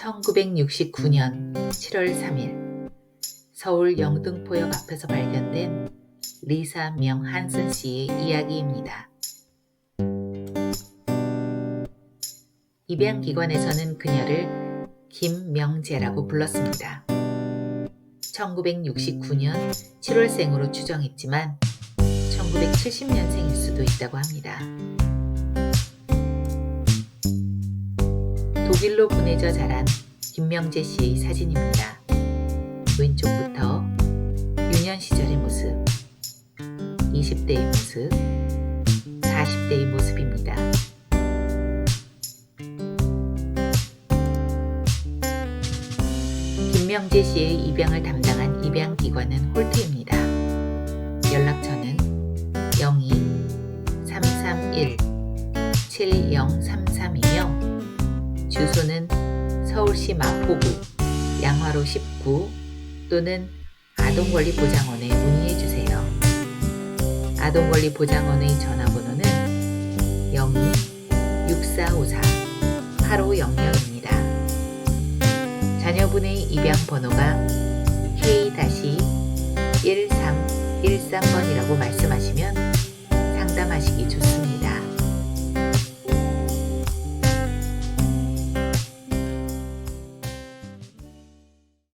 1969년 7월 3일 서울 영등포역 앞에서 발견된 리사 명 한슨 씨의 이야기입니다. 입양기관에서는 그녀를 김명재라고 불렀습니다. 1969년 7월생으로 추정했지만 1970년생일 수도 있다고 합니다. 독일로 보내져 자란 김명재 씨의 사진입니다. 왼쪽부터 유년 시절의 모습, 20대의 모습, 40대의 모습입니다. 김명재 씨의 입양을 담당한 입양기관은 홀트입니다. 연락처는 02-331-7033이며 주소는 서울시 마포구 양화로 19 또는 아동권리보장원에 문의해 주세요. 아동권리보장원의 전화번호는 02-6454-8500입니다. 자녀분의 입양 번호가 K-1313번이라고 말씀하시면 상담하시기